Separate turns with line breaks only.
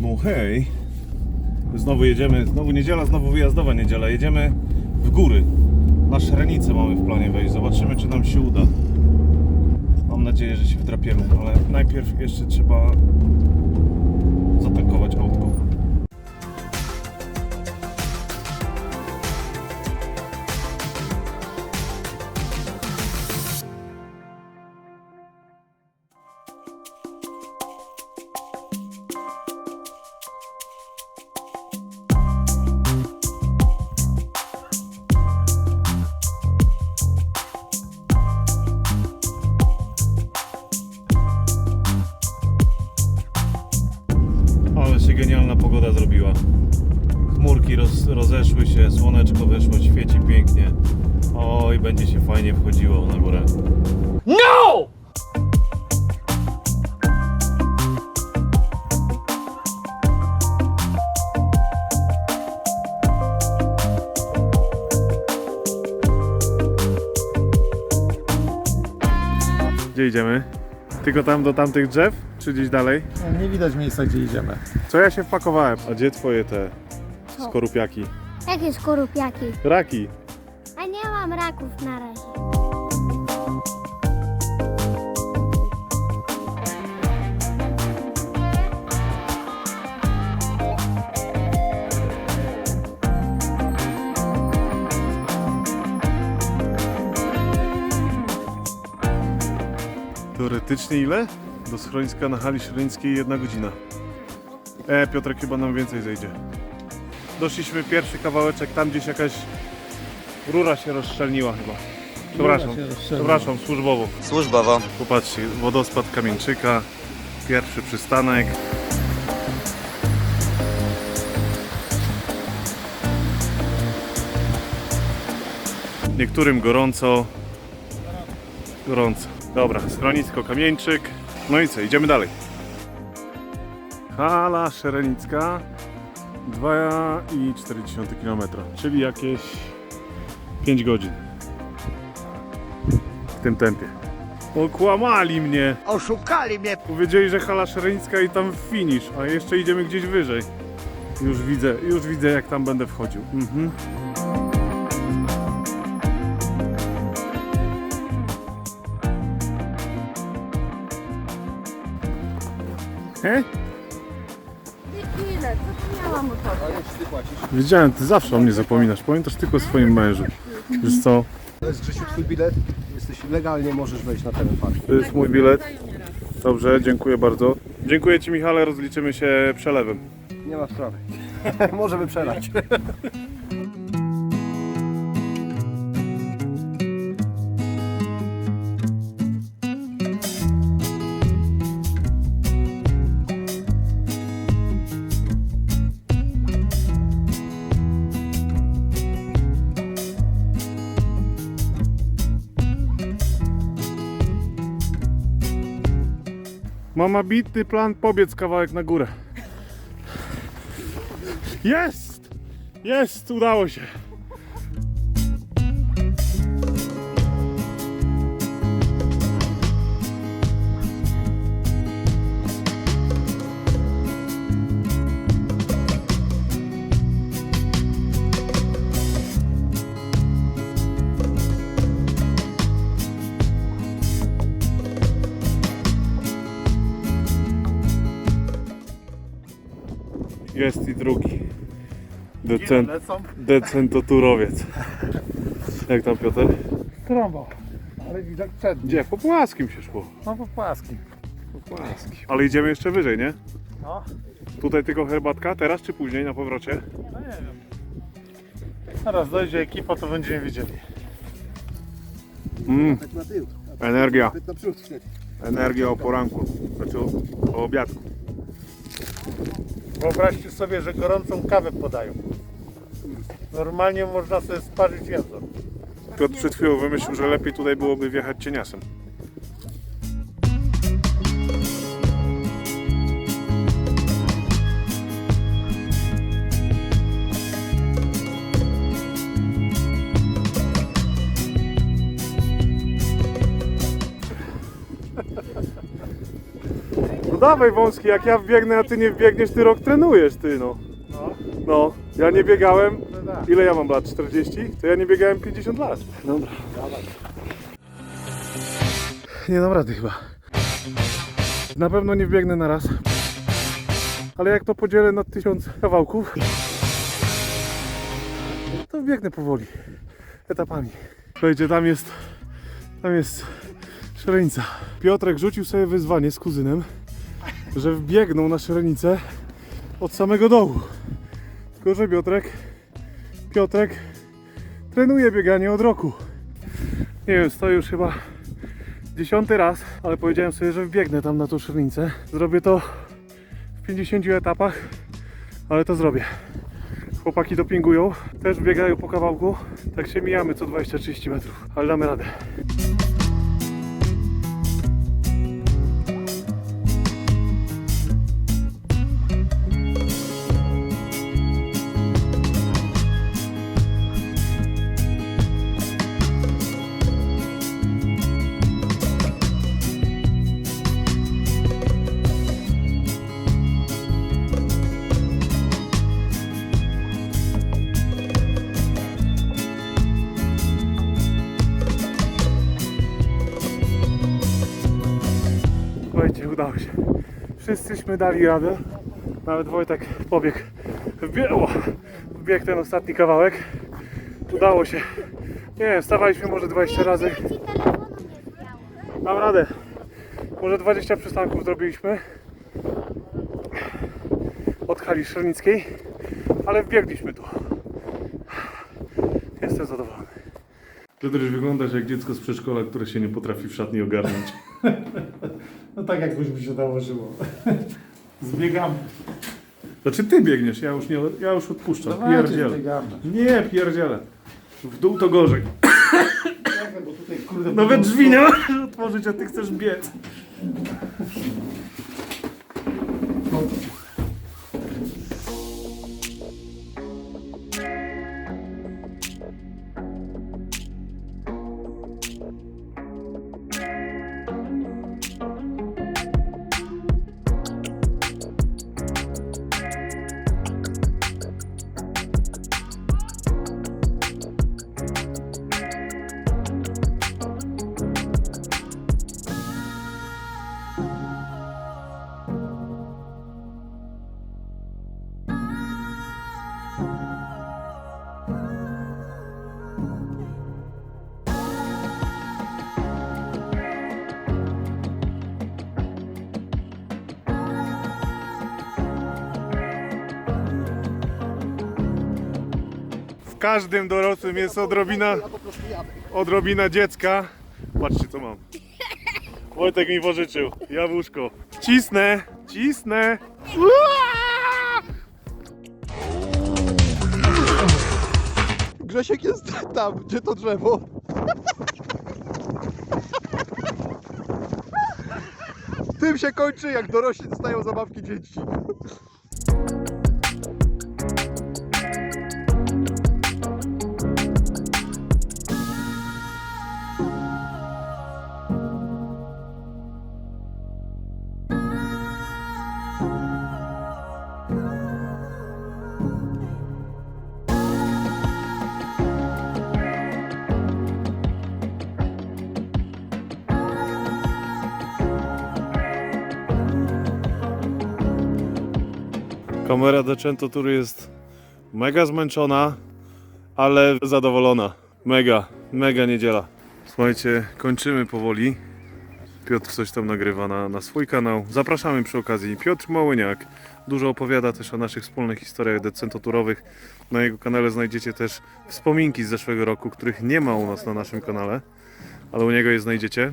No hej. Znowu jedziemy, znowu niedziela, znowu wyjazdowa niedziela. Jedziemy w góry. Na Szrenicę mamy w planie wejść. Zobaczymy, czy nam się uda. Mam nadzieję, że się wdrapiemy, ale najpierw jeszcze trzeba fajnie wchodziło na górę.
No!
Gdzie idziemy? Tylko tam do tamtych drzew? Czy gdzieś dalej?
Nie widać miejsca, gdzie idziemy.
Co ja się wpakowałem? A gdzie twoje te skorupiaki?
Jakie skorupiaki?
Raki.
Raków na razie.
Teoretycznie ile? Do schroniska na hali śrenickiej jedna godzina. E, Piotrek chyba nam więcej zejdzie. Doszliśmy pierwszy kawałeczek, tam gdzieś jakaś rura się rozszczelniła chyba. Przepraszam,
się rozszczelniła.
przepraszam, służbowo.
Służbowo.
Popatrzcie, wodospad Kamieńczyka, pierwszy przystanek. Niektórym gorąco. Gorąco. Dobra, schronisko Kamieńczyk. No i co, idziemy dalej. Hala Szerenicka 2,4 km, czyli jakieś 5 godzin w tym tempie. Okłamali mnie.
Oszukali mnie!
Powiedzieli, że hala szerenicka i tam finish, a jeszcze idziemy gdzieś wyżej. Już widzę, już widzę jak tam będę wchodził. Mhm.
Co miałam tobie?
Wiedziałem, ty zawsze o mnie zapominasz. Pamiętasz tylko o swoim mężu. Wiesz co?
To jest Grzesiu twój bilet. Jesteś legalnie, możesz wejść na teren parku.
To jest mój bilet. Dobrze, dziękuję bardzo. Dziękuję Ci Michale, rozliczymy się przelewem.
Nie ma sprawy. Możemy przelać.
Mama bitny plan pobiec kawałek na górę. Jest! Jest! Udało się! Jest i drugi. Decent,
Lecą?
decentoturowiec. Jak tam Piotr?
Trąbo. Ale widok przedni.
Gdzie? Po płaskim się szło.
No po płaskim.
Po płaskim. Ale idziemy jeszcze wyżej, nie?
No.
Tutaj tylko herbatka, teraz czy później na powrocie?
No nie wiem. Teraz dojdzie ekipa, to będziemy widzieli.
Mm, energia. Energia o poranku. Znaczy o, o obiadku.
Wyobraźcie sobie, że gorącą kawę podają. Normalnie można sobie sparzyć jedząc.
Piotr przed chwilą wymyślił, że lepiej tutaj byłoby wjechać cieniasem. Dawaj wąski, jak ja wbiegnę, a ty nie wbiegniesz, ty rok trenujesz, ty no.
No,
ja nie biegałem. Ile ja mam lat? 40? To ja nie biegałem 50 lat. Dobra. Nie dam rady chyba. Na pewno nie wbiegnę na raz. Ale jak to podzielę na tysiąc kawałków, to wbiegnę powoli. Etapami. Słuchajcie, tam jest, tam jest szrenica. Piotrek rzucił sobie wyzwanie z kuzynem, że wbiegną na szrenicę od samego dołu. Tylko, że Piotrek, Piotrek trenuje bieganie od roku. Nie wiem, stoję już chyba dziesiąty raz, ale powiedziałem sobie, że wbiegnę tam na tą szyrnicę. Zrobię to w 50 etapach, ale to zrobię. Chłopaki dopingują, też biegają po kawałku, tak się mijamy co 20-30 metrów, ale damy radę. Słuchajcie, udało się. Wszyscyśmy dali radę. Nawet Wojtek pobiegł. Wbiegło. Wbiegł ten ostatni kawałek. Udało się. Nie wiem, stawaliśmy może 20 razy. Mam radę. Może 20 przystanków zrobiliśmy. Od hali Szernickiej. Ale wbiegliśmy tu. Jestem zadowolony. Piotruś, wyglądasz jak dziecko z przedszkola, które się nie potrafi w szatni ogarnąć.
No tak jakbyś mi się nałożyło. Zbiegamy.
Znaczy ty biegniesz, ja już nie, ja już odpuszczam.
Dawajcie,
Pierdzielę.
zbiegamy.
Nie, pierdzielę. W dół to gorzej.
Czekaj, bo tutaj kurde...
Nawet drzwi nie możesz otworzyć, a ty chcesz biec. Każdym dorosłym jest odrobina, odrobina dziecka. Patrzcie co mam. Wojtek mi pożyczył. Jabłuszko. Cisnę, cisnę.
Grzesiek jest tam, gdzie to drzewo. Tym się kończy, jak dorośli dostają zabawki dzieci.
Kamera Decento Tour jest mega zmęczona, ale zadowolona. Mega, mega niedziela. Słuchajcie, kończymy powoli. Piotr coś tam nagrywa na, na swój kanał. Zapraszamy przy okazji. Piotr Małyniak dużo opowiada też o naszych wspólnych historiach decentoturowych. Na jego kanale znajdziecie też wspominki z zeszłego roku, których nie ma u nas na naszym kanale, ale u niego je znajdziecie.